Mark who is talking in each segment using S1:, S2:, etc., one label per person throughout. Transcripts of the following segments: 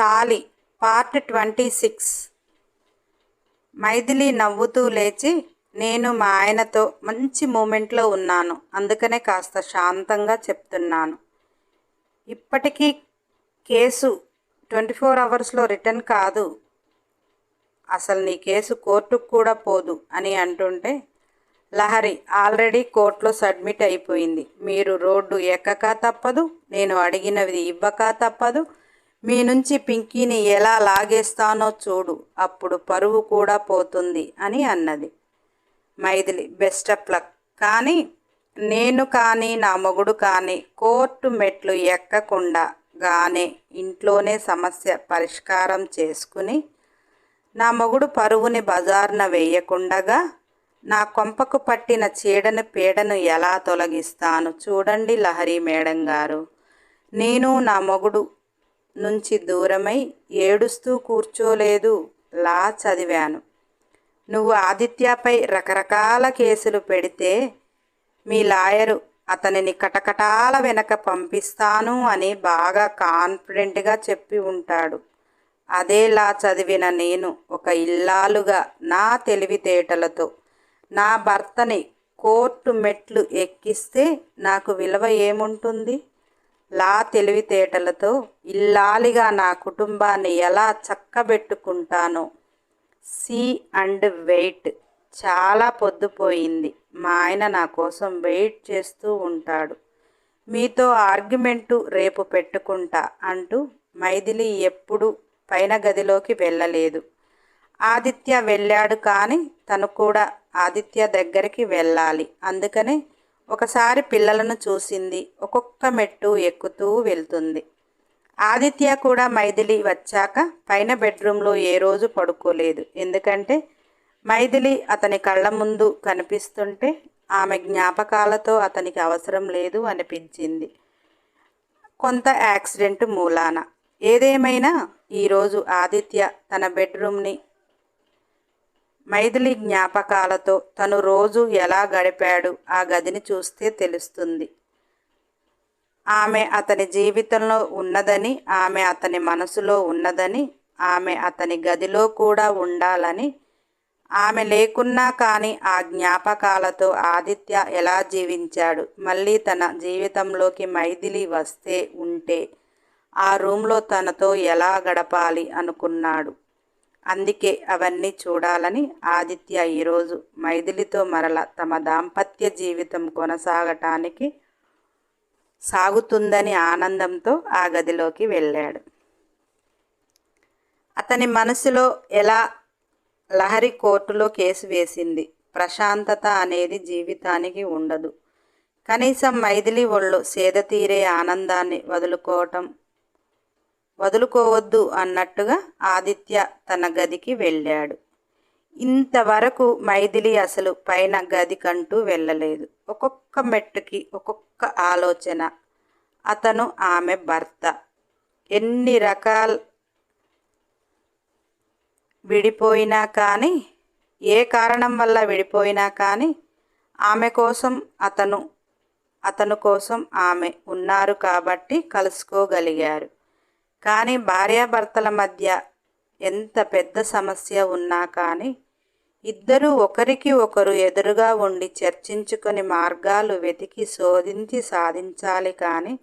S1: తాలి part twenty six. Maithili నవ్వుతూ లేచి నేను మా ఆయనతో మంచి మూమెంట్లో ఉన్నాను. అందుకనే కాస్త శాంతంగా చెప్తున్నాను. ఇప్పటికీ కేసు ట్వంటీ ఫోర్ అవర్స్లో రిటర్న్ కాదు. అసలు నీ కేసు కోర్టుకు కూడా పోదు అని అంటుంటే లహరి ఆల్రెడీ కోర్టులో సబ్మిట్ అయిపోయింది. మీరు రోడ్డు ఎక్కక తప్పదు నేను అడిగినది ఇవ్వక తప్పదు మీ నుంచి పింకీని ఎలా లాగేస్తానో చూడు అప్పుడు పరువు కూడా పోతుంది అని అన్నది. Maithili best of luck. కానీ నేను కానీ నా మొగుడు కానీ కోర్టు మెట్లు ఎక్కకుండా గానే ఇంట్లోనే సమస్య పరిష్కారం చేసుకుని నా మొగుడు పరువుని బజార్న వేయకుండగా నా కొంపకు పట్టిన చీడను పీడను ఎలా తొలగిస్తాను? చూడండి లహరి మేడం గారు నేను నా మొగుడు నుంచి దూరమై ఏడుస్తూ కూర్చోలేదు. లా చదివాను. నువ్వు ఆదిత్యపై రకరకాల కేసులు పెడితే మీ లాయరు అతనిని కటకటాల వెనక పంపిస్తాను అని బాగా కాన్ఫిడెంట్గా చెప్పి ఉంటాడు. అదేలా చదివిన నేను ఒక ఇల్లాలుగా నా తెలివితేటలతో నా భర్తని కోర్టు మెట్లు ఎక్కిస్తే నాకు విలువ ఏముంటుంది? లా తెలివితేటలతో ఇల్లాలిగా నా కుటుంబాన్ని ఎలా చక్కబెట్టుకుంటానో. సీ అండ్ వెయిట్ చాలా పొద్దుపోయింది. మా ఆయన నా కోసం వెయిట్ చేస్తూ ఉంటాడు. మీతో ఆర్గ్యుమెంటు రేపు పెట్టుకుంటా అంటూ మైథిలి ఎప్పుడు పైన గదిలోకి వెళ్ళలేదు. ఆదిత్య వెళ్ళాడు కానీ తను కూడా ఆదిత్య దగ్గరికి వెళ్ళాలి. అందుకనే ఒకసారి పిల్లలను చూసింది. ఒక్కొక్క మెట్టు ఎక్కుతూ వెళ్తుంది. ఆదిత్య కూడా మైథిలి వచ్చాక పైన బెడ్రూమ్లో ఏ రోజు పడుకోలేదు. ఎందుకంటే మైథిలి అతని కళ్ళ ముందు కనిపిస్తుంటే ఆమె జ్ఞాపకాలతో అతనికి అవసరం లేదు అనిపించింది. కొంత యాక్సిడెంట్ మూలాన. ఏదేమైనా ఈరోజు ఆదిత్య తన బెడ్రూమ్ని మైథిలి జ్ఞాపకాలతో తను రోజు ఎలా గడిపాడు ఆ గదిని చూస్తే తెలుస్తుంది. ఆమె అతని జీవితంలో ఉన్నదని ఆమె అతని మనసులో ఉన్నదని ఆమె అతని గదిలో కూడా ఉండాలని ఆమె లేకున్నా కానీ ఆ జ్ఞాపకాలతో ఆదిత్య ఎలా జీవించాడు మళ్ళీ తన జీవితంలోకి మైథిలి వస్తే ఉంటే ఆ రూమ్లో తనతో ఎలా గడపాలి అనుకున్నాడు. అందుకే అవన్నీ చూడాలని ఆదిత్య ఈరోజు మైథిలితో మరల తమ దాంపత్య జీవితం కొనసాగటానికి సాగుతుందని ఆనందంతో ఆ గదిలోకి వెళ్ళాడు. అతని మనసులో ఎలా లహరి కోర్టులో కేసు వేసింది? ప్రశాంతత అనేది జీవితానికి ఉండదు. కనీసం మైథిలి ఒళ్ళు సేద తీరే ఆనందాన్ని వదులుకోవటం వదులుకోవద్దు అన్నట్టుగా ఆదిత్య తన గదికి వెళ్ళాడు. ఇంతవరకు మైథిలి అసలు పైన గది కంటూ వెళ్ళలేదు. ఒక్కొక్క మెట్టుకి ఒక్కొక్క ఆలోచన. అతను ఆమె భర్త. ఎన్ని రకాల విడిపోయినా కానీ ఏ కారణం వల్ల విడిపోయినా కానీ ఆమె కోసం అతను అతను కోసం ఆమె ఉన్నారు కాబట్టి కలుసుకోగలిగారు. కానీ భార్యాభర్తల మధ్య ఎంత పెద్ద సమస్య ఉన్నా కానీ ఇద్దరూ ఒకరికి ఒకరు ఎదురుగా ఉండి చర్చించుకొని మార్గాలు వెతికి శోధించి సాధించాలి కానీ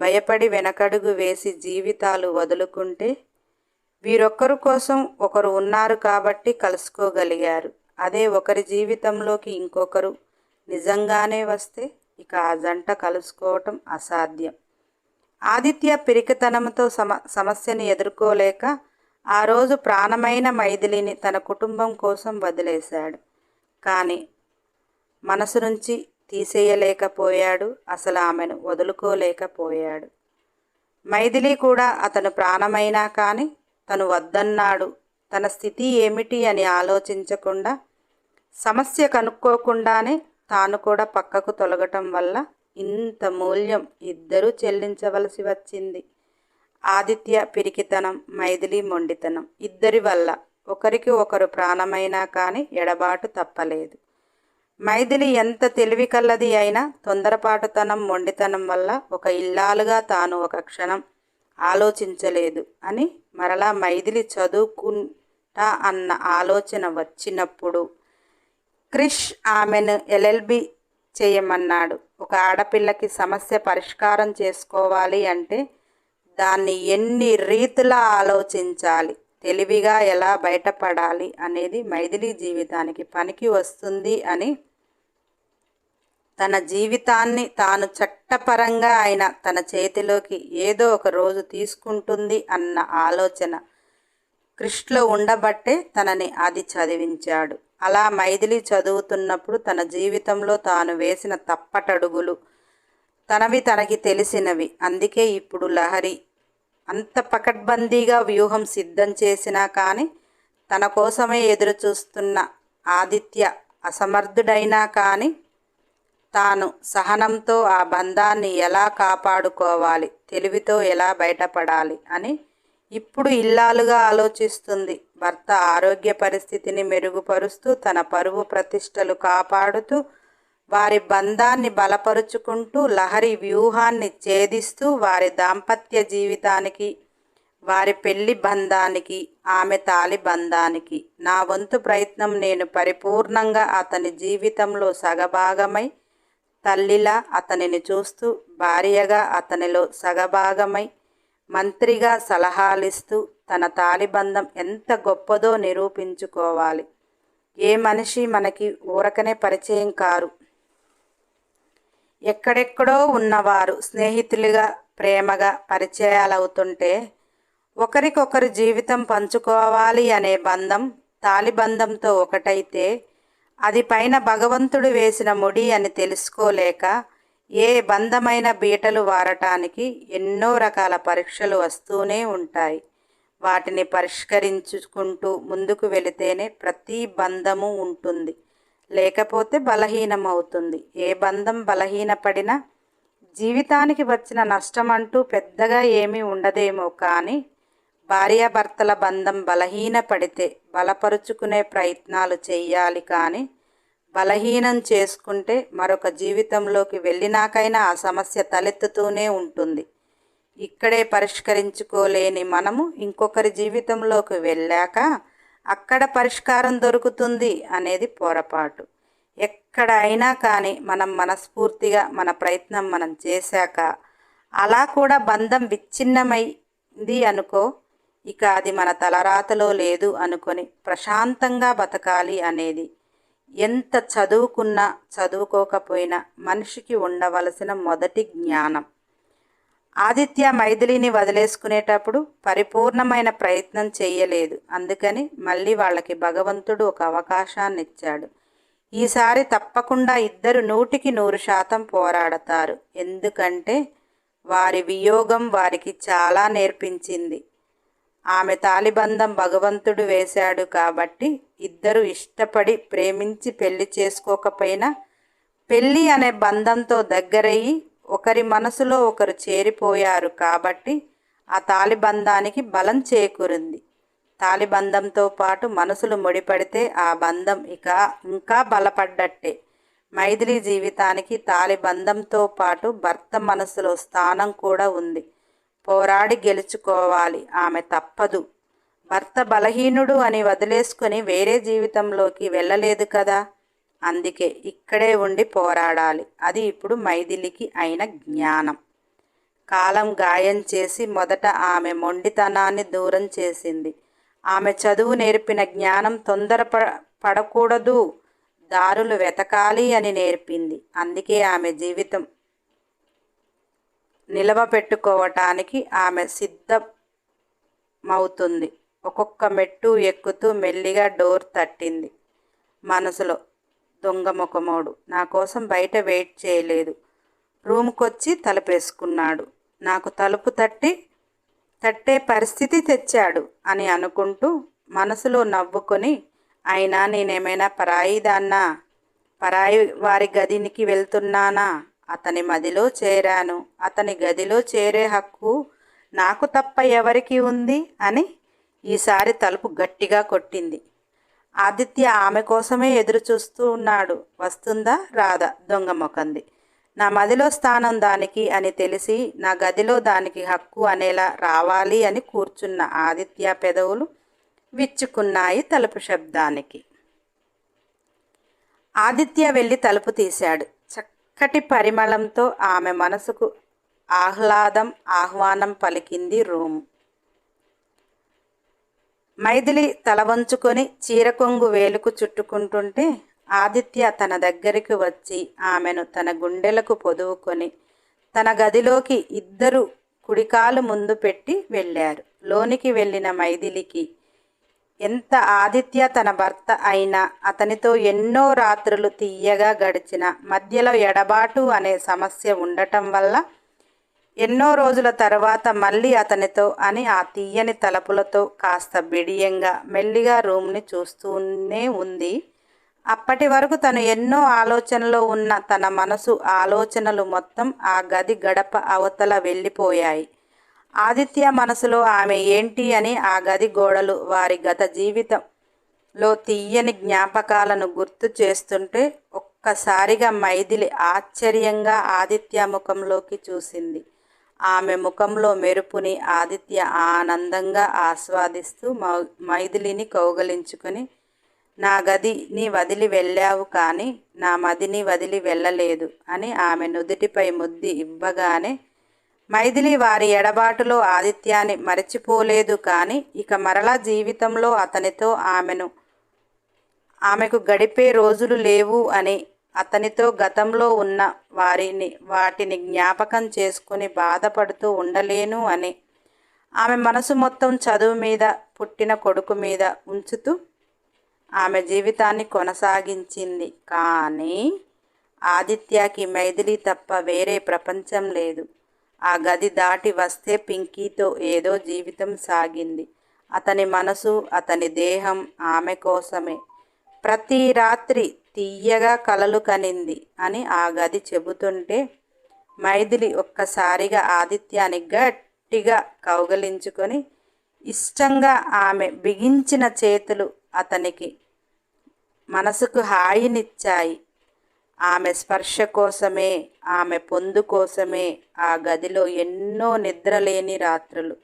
S1: భయపడి వెనకడుగు వేసి జీవితాలు వదులుకుంటే వీరొక్కరు కోసం ఒకరు ఉన్నారు కాబట్టి కలుసుకోగలిగారు. అదే ఒకరి జీవితంలోకి ఇంకొకరు నిజంగానే వస్తే ఇక ఆ జంట కలుసుకోవటం అసాధ్యం. ఆదిత్య పిరికితనంతో సమ సమస్యని ఎదుర్కోలేక ఆ రోజు ప్రాణమైన మైథిలిని తన కుటుంబం కోసం వదిలేశాడు. కానీ మనసు నుంచి తీసేయలేకపోయాడు అసలు ఆమెను వదులుకోలేకపోయాడు. మైథిలి కూడా అతను ప్రాణమైనా కానీ తను వద్దన్నాడు. తన స్థితి ఏమిటి అని ఆలోచించకుండా సమస్య కనుక్కోకుండానే తాను కూడా పక్కకు తొలగటం వల్ల ఇంత మూల్యం ఇద్దరూ చెల్లించవలసి వచ్చింది. ఆదిత్య పిరికితనం మైథిలి మొండితనం. ఇద్దరి వల్ల ఒకరికి ఒకరు ప్రాణమైనా కానీ ఎడబాటు తప్పలేదు. మైథిలి ఎంత తెలివి కల్లది అయినా తొందరపాటుతనం మొండితనం వల్ల ఒక ఇల్లాలుగా తాను ఒక క్షణం ఆలోచించలేదు అని మరలా మైథిలి చదువుకుంటా అన్న ఆలోచన వచ్చినప్పుడు క్రిష్ ఆమెను ఎల్ఎల్బి చేయమన్నాడు. ఒక ఆడపిల్లకి సమస్య పరిష్కారం చేసుకోవాలి అంటే దాన్ని ఎన్ని రీతిలా ఆలోచించాలి? తెలివిగా ఎలా బయటపడాలి అనేది మైథిలి జీవితానికి పనికి వస్తుంది అని తన జీవితాన్ని తాను చట్టపరంగా అయిన తన చేతిలోకి ఏదో ఒక రోజు తీసుకుంటుంది అన్న ఆలోచన కృష్ణలో ఉండబట్టే తనని అది చదివించాడు. అలా మైథిలి చదువుతున్నప్పుడు తన జీవితంలో తాను వేసిన తప్పటడుగులు తనవి తనకి తెలిసినవి. అందుకే ఇప్పుడు లహరి అంత పకడ్బందీగా వ్యూహం సిద్ధం చేసినా కానీ తన కోసమే ఎదురు చూస్తున్న ఆదిత్య అసమర్థుడైనా కానీ తాను సహనంతో ఆ బంధాన్ని ఎలా కాపాడుకోవాలి తెలివితో ఎలా బయటపడాలి అని ఇప్పుడు ఇల్లాలుగా ఆలోచిస్తుంది. భర్త ఆరోగ్య పరిస్థితిని మెరుగుపరుస్తూ తన పరువు ప్రతిష్టలు కాపాడుతూ వారి బంధాన్ని బలపరుచుకుంటూ లహరి వ్యూహాన్ని ఛేదిస్తూ వారి దాంపత్య జీవితానికి వారి పెళ్ళి బంధానికి ఆమె తాలి బంధానికి. నా వంతు ప్రయత్నం నేను పరిపూర్ణంగా అతని జీవితంలో సగభాగమై తల్లిలా అతనిని చూస్తూ భార్యగా అతనిలో సగభాగమై మంత్రిగా సలహాలిస్తూ తన తాలిబంధం ఎంత గొప్పదో నిరూపించుకోవాలి. ఏ మనిషి మనకి ఊరకనే పరిచయం కారు. ఎక్కడెక్కడో ఉన్నవారు స్నేహితులుగా ప్రేమగా పరిచయాలవుతుంటే ఒకరికొకరు జీవితం పంచుకోవాలి అనే బంధం తాలిబంధంతో ఒకటైతే అది పైన భగవంతుడు వేసిన ముడి అని తెలుసుకోలేక ఏ బంధమైన బీటలు వారటానికి ఎన్నో రకాల పరీక్షలు వస్తూనే ఉంటాయి. వాటిని పరిష్కరించుకుంటూ ముందుకు వెళితేనే ప్రతి బంధము ఉంటుంది. లేకపోతే బలహీనమవుతుంది. ఏ బంధం బలహీనపడినా జీవితానికి వచ్చిన నష్టం అంటూ పెద్దగా ఏమీ ఉండదేమో కానీ భార్యాభర్తల బంధం బలహీనపడితే బలపరుచుకునే ప్రయత్నాలు చేయాలి కానీ బలహీనం చేసుకుంటే మరొక జీవితంలోకి వెళ్ళినాకైనా ఆ సమస్య తలెత్తుతూనే ఉంటుంది. ఇక్కడే పరిష్కరించుకోలేని మనము ఇంకొకరి జీవితంలోకి వెళ్ళాక అక్కడ పరిష్కారం దొరుకుతుంది అనేది పొరపాటు. ఎక్కడ అయినా కానీ మనం మనస్ఫూర్తిగా మన ప్రయత్నం మనం చేశాక అలా కూడా బంధం విచ్ఛిన్నమైంది అనుకో ఇక అది మన తలరాతలో లేదు అనుకొని ప్రశాంతంగా బతకాలి అనేది ఎంత చదువుకున్నా చదువుకోకపోయినా మనిషికి ఉండవలసిన మొదటి జ్ఞానం. ఆదిత్య మైథిలిని వదిలేసుకునేటప్పుడు పరిపూర్ణమైన ప్రయత్నం చేయలేదు. అందుకని మళ్ళీ వాళ్ళకి భగవంతుడు ఒక అవకాశాన్ని ఇచ్చాడు ఈసారి తప్పకుండా ఇద్దరు నూటికి నూరు శాతం పోరాడతారు. ఎందుకంటే వారి వియోగం వారికి చాలా నేర్పించింది. ఆమె తాలిబంధం భగవంతుడు వేశాడు కాబట్టి ఇద్దరు ఇష్టపడి ప్రేమించి పెళ్ళి చేసుకోకపోయినా పెళ్ళి అనే బంధంతో దగ్గరయ్యి ఒకరి మనసులో ఒకరు చేరిపోయారు కాబట్టి ఆ తాలిబంధానికి బలం చేకూరింది. తాలిబంధంతో పాటు మనసులు ముడిపడితే ఆ బంధం ఇక ఇంకా బలపడ్డట్టే. మైథిలి జీవితానికి తాలిబంధంతో పాటు భర్త మనసులో స్థానం కూడా ఉంది. పోరాడి గెలుచుకోవాలి. ఆమె తప్పదు. భర్త బలహీనుడు అని వదిలేసుకుని వేరే జీవితంలోకి వెళ్ళలేదు కదా? అందుకే ఇక్కడే ఉండి పోరాడాలి. అది ఇప్పుడు మైథిలికి అయిన జ్ఞానం. కాలం గాయం చేసి మొదట ఆమె మొండితనాన్ని దూరం చేసింది. ఆమె చదువు నేర్పిన జ్ఞానం తొందర పడకూడదు. దారులు వెతకాలి అని నేర్పింది. అందుకే ఆమె జీవితం నిలవ పెట్టుకోవటానికి ఆమె సిద్ధమవుతుంది. ఒక్కొక్క మెట్టు ఎక్కుతూ మెల్లిగా డోర్ తట్టింది. మనసులో దొంగ ముఖమోడు నా కోసం బయట వెయిట్ చేయలేదు. రూమ్కొచ్చి తలుపేసుకున్నాడు. నాకు తలుపు తట్టి తట్టే పరిస్థితి తెచ్చాడు అని అనుకుంటూ మనసులో నవ్వుకొని అయినా నేనేమైనా పరాయిదాన్నా? పరాయి వారి గదినికి వెళ్తున్నానా? అతని మదిలో చేరాను. అతని గదిలో చేరే హక్కు నాకు తప్ప ఎవరికి ఉంది? అని ఈసారి తలుపు గట్టిగా కొట్టింది. ఆదిత్య ఆమె కోసమే ఎదురు చూస్తూ ఉన్నాడు. వస్తుందా? రాదా? దొంగ మొకంది నా మదిలో స్థానం దానికి అని తెలిసి నా గదిలో దానికి హక్కు అనేలా రావాలి అని కూర్చున్న ఆదిత్య పెదవులు విచ్చుకున్నాయి తలుపు శబ్దానికి. ఆదిత్య వెళ్ళి తలుపు తీశాడు. చక్కటి పరిమళంతో ఆమె మనసుకు ఆహ్లాదం ఆహ్వానం పలికింది రూమ్. మైథిలి తల వంచుకొని చీరకొంగు వేలుకు చుట్టుకుంటుంటే ఆదిత్య తన దగ్గరికి వచ్చి ఆమెను తన గుండెలకు పొదువుకొని తన గదిలోకి ఇద్దరు కుడికాలు ముందు పెట్టి వెళ్ళారు. లోనికి వెళ్ళిన మైథిలికి ఎంత ఆదిత్య తన భర్త అయినా అతనితో ఎన్నో రాత్రులు తీయగా గడిచిన మధ్యలో ఎడబాటు అనే సమస్య ఉండటం వల్ల ఎన్నో రోజుల తర్వాత మళ్ళీ అతనితో అని ఆ తీయని తలపులతో కాస్త బిడియంగా మెల్లిగా రూమ్ని చూస్తూనే ఉంది. అప్పటి వరకు తను ఎన్నో ఆలోచనలో ఉన్న తన మనసు ఆలోచనలు మొత్తం ఆ గది గడప అవతల వెళ్ళిపోయాయి. ఆదిత్య మనసులో ఆమె ఏంటి అని ఆ గది గోడలు వారి గత జీవితంలో తీయని జ్ఞాపకాలను గుర్తు చేస్తుంటే ఒక్కసారిగా మైథిలి ఆశ్చర్యంగా ఆదిత్య ముఖంలోకి చూసింది. ఆమె ముఖంలో మెరుపుని ఆదిత్య ఆనందంగా ఆస్వాదిస్తూ మైథిలిని కౌగలించుకొని నా గదిని వదిలి వెళ్ళావు కానీ నా మదిని వదిలి వెళ్ళలేదు అని ఆమె నుదుటిపై ముద్ది ఇవ్వగానే మైథిలి వారి ఎడబాటులో ఆదిత్యాన్ని మరచిపోలేదు కానీ ఇక మరలా జీవితంలో అతనితో ఆమెను ఆమెకు గడిపే రోజులు లేవు అని అతనితో గతంలో ఉన్న వారిని వాటిని జ్ఞాపకం చేసుకుని బాధపడుతూ ఉండలేను అని ఆమె మనసు మొత్తం చదువు మీద పుట్టిన కొడుకు మీద ఉంచుతూ ఆమె జీవితాన్ని కొనసాగించింది. కానీ ఆదిత్యకి మైథిలి తప్ప వేరే ప్రపంచం లేదు. ఆ గది దాటి వస్తే పింకీతో ఏదో జీవితం సాగింది. అతని మనసు అతని దేహం ఆమె కోసమే. ప్రతి రాత్రి తీయగా కలలు కనింది అని ఆ గది చెబుతుంటే మైథిలి ఒక్కసారిగా ఆదిత్యాన్ని గట్టిగా కౌగలించుకొని ఇష్టంగా ఆమె బిగించిన చేతులు అతనికి మనసుకు హాయినిచ్చాయి. ఆమె స్పర్శ కోసమే ఆమె పొందు కోసమే ఆ గదిలో ఎన్నో నిద్రలేని రాత్రులు.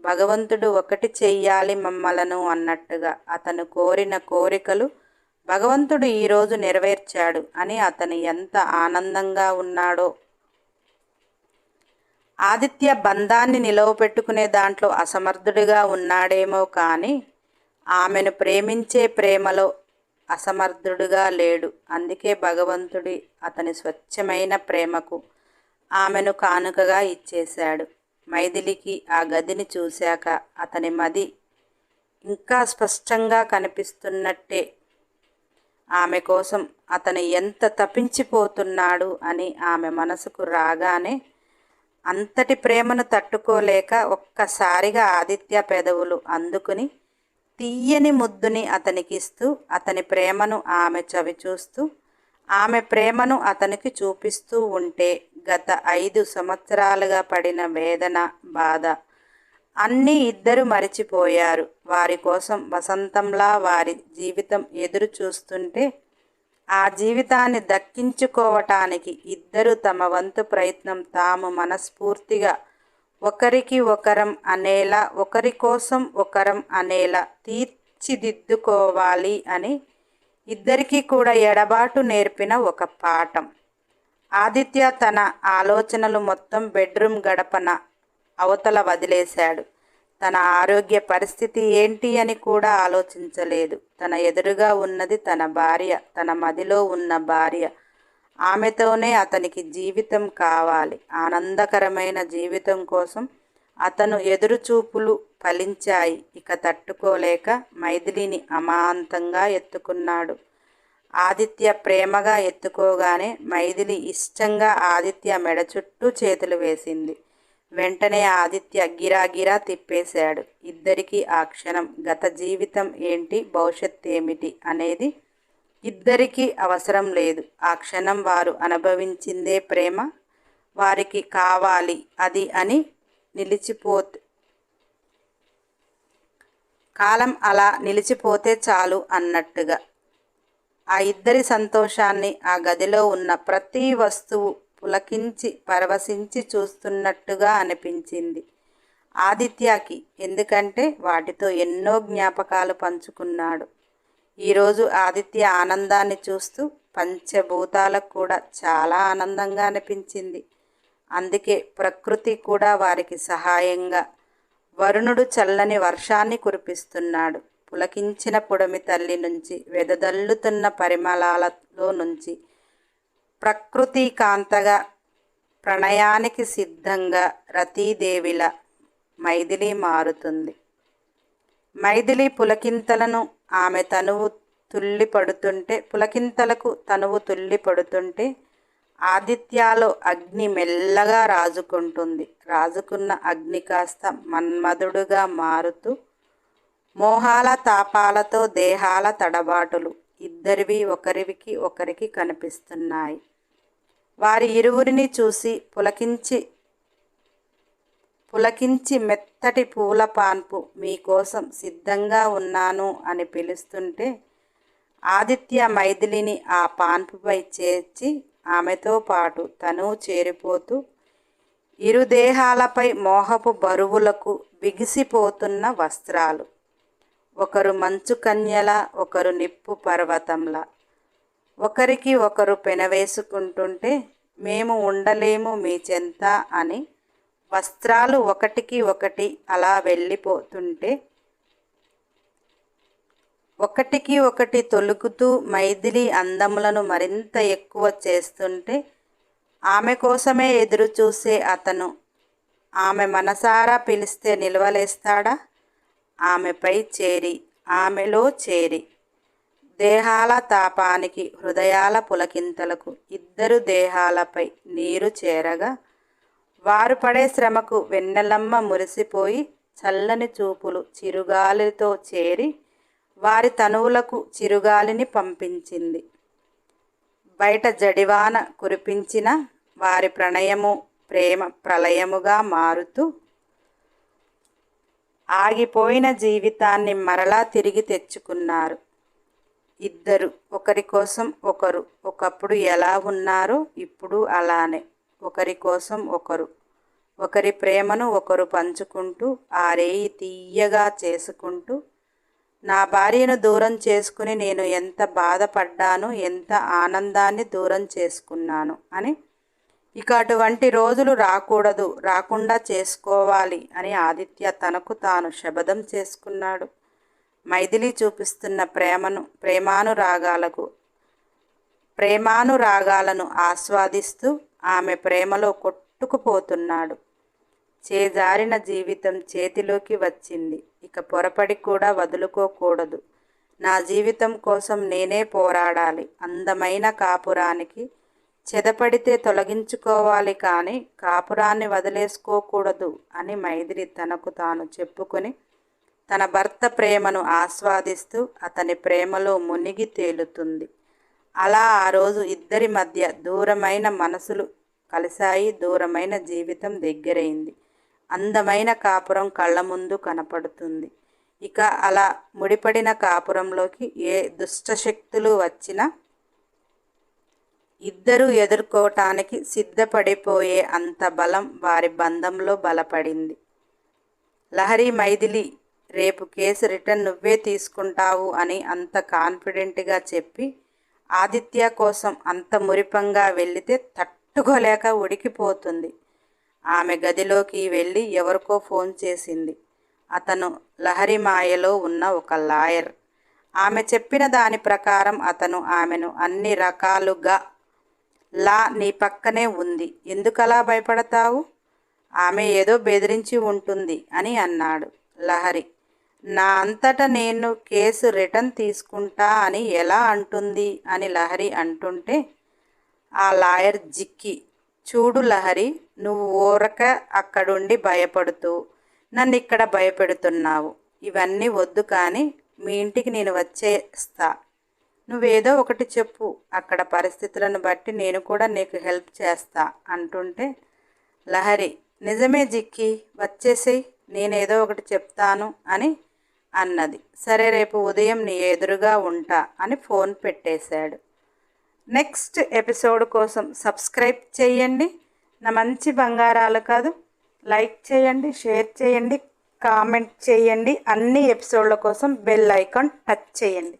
S1: భగవంతుడు ఒకటి చెయ్యాలి మమ్మలను అన్నట్టుగా అతను కోరిన కోరికలు భగవంతుడు ఈరోజు నెరవేర్చాడు అని అతను ఎంత ఆనందంగా ఉన్నాడో. ఆదిత్య బంధాన్ని నిలవపెట్టుకునే దాంట్లో అసమర్థుడిగా ఉన్నాడేమో కానీ ఆమెను ప్రేమించే ప్రేమలో అసమర్థుడుగా లేడు. అందుకే భగవంతుడి అతని స్వచ్ఛమైన ప్రేమకు ఆమెను కానుకగా ఇచ్చేశాడు. మైథిలికి ఆ గదిని చూశాక అతని మది ఇంకా స్పష్టంగా కనిపిస్తున్నట్టే ఆమె కోసం అతను ఎంత తప్పించిపోతున్నాడు అని ఆమె మనసుకు రాగానే అంతటి ప్రేమను తట్టుకోలేక ఒక్కసారిగా ఆదిత్య పెదవులు అందుకుని తీయని ముద్దుని అతనికిస్తూ అతని ప్రేమను ఆమె చవి చూస్తూ ఆమె ప్రేమను అతనికి చూపిస్తూ ఉంటే గత ఐదు సంవత్సరాలుగా పడిన వేదన బాధ అన్నీ ఇద్దరు మరిచిపోయారు. వారి కోసం వసంతంలా వారి జీవితం ఎదురు చూస్తుంటే ఆ జీవితాన్ని దక్కించుకోవటానికి ఇద్దరు తమ వంతు ప్రయత్నం తాము మనస్ఫూర్తిగా ఒకరికి ఒకరం అనేలా ఒకరి కోసం ఒకరం అనేలా తీర్చిదిద్దుకోవాలి అని ఇద్దరికీ కూడా ఎడబాటు నేర్పిన ఒక పాఠం. ఆదిత్య తన ఆలోచనలు మొత్తం బెడ్రూమ్ గడపన అవతల వదిలేశాడు. తన ఆరోగ్య పరిస్థితి ఏంటి అని కూడా ఆలోచించలేదు. తన ఎదురుగా ఉన్నది తన భార్య తన మదిలో ఉన్న భార్య. ఆమెతోనే అతనికి జీవితం కావాలి. ఆనందకరమైన జీవితం కోసం అతను ఎదురుచూపులు ఫలించాయి. ఇక తట్టుకోలేక మైథిలిని అమాంతంగా ఎత్తుకున్నాడు. ఆదిత్య ప్రేమగా ఎత్తుకోగానే మైథిలి ఇష్టంగా ఆదిత్య మెడ చుట్టూ చేతులు వేసింది. వెంటనే ఆదిత్య గిరాగిరా తిప్పేశాడు. ఇద్దరికీ ఆ క్షణం గత జీవితం ఏంటి భవిష్యత్ ఏమిటి అనేది ఇద్దరికీ అవసరం లేదు. ఆ క్షణం వారు అనుభవించిందే ప్రేమ. వారికి కావాలి అది అని నిలిచిపోతే కాలం అలా నిలిచిపోతే చాలు అన్నట్టుగా. ఆ ఇద్దరి సంతోషాన్ని ఆ గదిలో ఉన్న ప్రతి వస్తువు పులకించి పరవశించి చూస్తున్నట్టుగా అనిపించింది. ఆదిత్యకి ఎందుకంటే వాటితో ఎన్నో జ్ఞాపకాలు పంచుకున్నాడు. ఈరోజు ఆదిత్య ఆనందాన్ని చూస్తూ పంచభూతాలకు కూడా చాలా ఆనందంగా అనిపించింది. అందుకే ప్రకృతి కూడా వారికి సహాయంగా వరుణుడు చల్లని వర్షాన్ని కురిపిస్తున్నాడు. పులకించిన పొడమి తల్లి నుంచి వెదదల్లుతున్న పరిమళాలలో నుంచి ప్రకృతి కాంతగా ప్రణయానికి సిద్ధంగా రతీదేవిల మైథిలి మారుతుంది. మైథిలి పులకింతలను ఆమె తనువు తుల్లి పడుతుంటే పులకింతలకు తనువు తుల్లి పడుతుంటే ఆదిత్యాలో అగ్ని మెల్లగా రాజుకుంటుంది. రాజుకున్న అగ్ని కాస్త మన్మధుడుగా మారుతూ మోహాల తాపాలతో దేహాల తడబాటులు ఇద్దరివి ఒకరికి ఒకరికి కనిపిస్తున్నాయి. వారి ఇరువురిని చూసి పులకించి పులకించి మెత్తటి పూల పాన్పు మీకోసం సిద్ధంగా ఉన్నాను అని పిలుస్తుంటే ఆదిత్య మైథిలిని ఆ పాన్పుపై చేర్చి ఆమెతో పాటు తను చేరిపోతూ ఇరుదేహాలపై మోహపు బరువులకు బిగిసిపోతున్న వస్త్రాలు. ఒకరు మంచు కన్యలా ఒకరు నిప్పు పర్వతంలా. ఒకరికి ఒకరు పెనవేసుకుంటుంటే మేము ఉండలేము మీ చెంత అని వస్త్రాలు ఒకటికి ఒకటి అలా వెళ్ళిపోతుంటే ఒకటికి ఒకటి తొలుకుతూ మైథిలి అందములను మరింత ఎక్కువ చేస్తుంటే ఆమె కోసమే ఎదురు చూసే అతను. ఆమె మనసారా పిలిస్తే నిలవలేస్తాడా? ఆమెపై చేరి ఆమెలో చేరి. దేహాల తాపానికి హృదయాల పులకింతలకు ఇద్దరు దేహాలపై నీరు చేరగా వారు పడే శ్రమకు వెన్నెలమ్మ మురిసిపోయి చల్లని చూపులు చిరుగాలితో చేరి వారి తనువులకు చిరుగాలిని పంపించింది. బయట జడివాన కురిపించిన వారి ప్రణయము ప్రేమ ప్రళయముగా మారుతూ ఆగిపోయిన జీవితాన్ని మరలా తిరిగి తెచ్చుకున్నారు. ఇద్దరు ఒకరి కోసం ఒకరు ఒకప్పుడు ఎలా ఉన్నారో ఇప్పుడు అలానే. ఒకరి కోసం ఒకరు. ఒకరి ప్రేమను ఒకరు పంచుకుంటూ ఆ రేయి తీయగా చేసుకుంటూ నా భార్యను దూరం చేసుకుని నేను ఎంత బాధపడ్డాను ఎంత ఆనందాన్ని దూరం చేసుకున్నాను అని. ఇక అటువంటి రోజులు రాకూడదు. రాకుండా చేసుకోవాలి అని ఆదిత్య తనకు తాను శబదం చేసుకున్నాడు. మైథిలి చూపిస్తున్న ప్రేమను ప్రేమానురాగాలకు ప్రేమానురాగాలను ఆస్వాదిస్తూ ఆమె ప్రేమలో కొట్టుకుపోతున్నాడు. చేజారిన జీవితం చేతిలోకి వచ్చింది. ఇక పొరపడి కూడా వదులుకోకూడదు. నా జీవితం కోసం నేనే పోరాడాలి. అందమైన కాపురానికి చెదపడితే తొలగించుకోవాలి కానీ కాపురాన్ని వదిలేసుకోకూడదు అని మైథిలి తనకు తాను చెప్పుకొని తన భర్త ప్రేమను ఆస్వాదిస్తూ అతని ప్రేమలో మునిగి తేలుతుంది. అలా ఆ రోజు ఇద్దరి మధ్య దూరమైన మనసులు కలిశాయి. దూరమైన జీవితం దగ్గరైంది. అందమైన కాపురం కళ్ళ ముందు కనపడుతుంది. ఇక అలా ముడిపడిన కాపురంలోకి ఏ దుష్టశక్తులు వచ్చినా ఇద్దరూ ఎదుర్కోవటానికి సిద్ధపడిపోయే అంత బలం వారి బంధంలో బలపడింది. లహరి మైథిలి రేపు కేసు రిటర్న్ నువ్వే తీసుకుంటావు అని అంత కాన్ఫిడెంట్గా చెప్పి ఆదిత్య కోసం అంత మురిపంగా వెళ్ళితే తట్టుకోలేక ఉడికిపోతుంది. ఆమె గదిలోకి వెళ్ళి ఎవరికో ఫోన్ చేసింది. అతను లహరి మాయలో ఉన్న ఒక లాయర్. ఆమె చెప్పిన దాని ప్రకారం అతను ఆమెను అన్ని రకాలుగా లా నీ పక్కనే ఉంది. ఎందుకలా భయపడతావు? ఆమె ఏదో బెదిరించి ఉంటుంది అని అన్నాడు లహరి. నా అంతటా నేను కేసు రిటర్న్ తీసుకుంటా అని ఎలా అంటుంది? అని లహరి అంటుంటే ఆ లాయర్ జిక్కి చూడు లహరి నువ్వు ఊరక అక్కడుండి భయపడుతూ నన్ను ఇక్కడ భయపెడుతున్నావు. ఇవన్నీ వద్దు కానీ మీ ఇంటికి నేను వచ్చేస్తా. నువ్వేదో ఒకటి చెప్పు అక్కడ పరిస్థితులను బట్టి నేను కూడా నీకు హెల్ప్ చేస్తా అంటుంటే లహరి నిజమే జిక్కి వచ్చేసి నేనేదో ఒకటి చెప్తాను అని అన్నది. సరే రేపు ఉదయం నీ ఎదురుగా ఉంటా అని ఫోన్ పెట్టేశాడు. నెక్స్ట్ ఎపిసోడ్ కోసం సబ్స్క్రైబ్ చేయండి. నా మంచి బంగారాలు కాదు. లైక్ చేయండి షేర్ చేయండి కామెంట్ చేయండి. అన్ని ఎపిసోడ్ల కోసం బెల్ ఐకాన్ టచ్ చేయండి.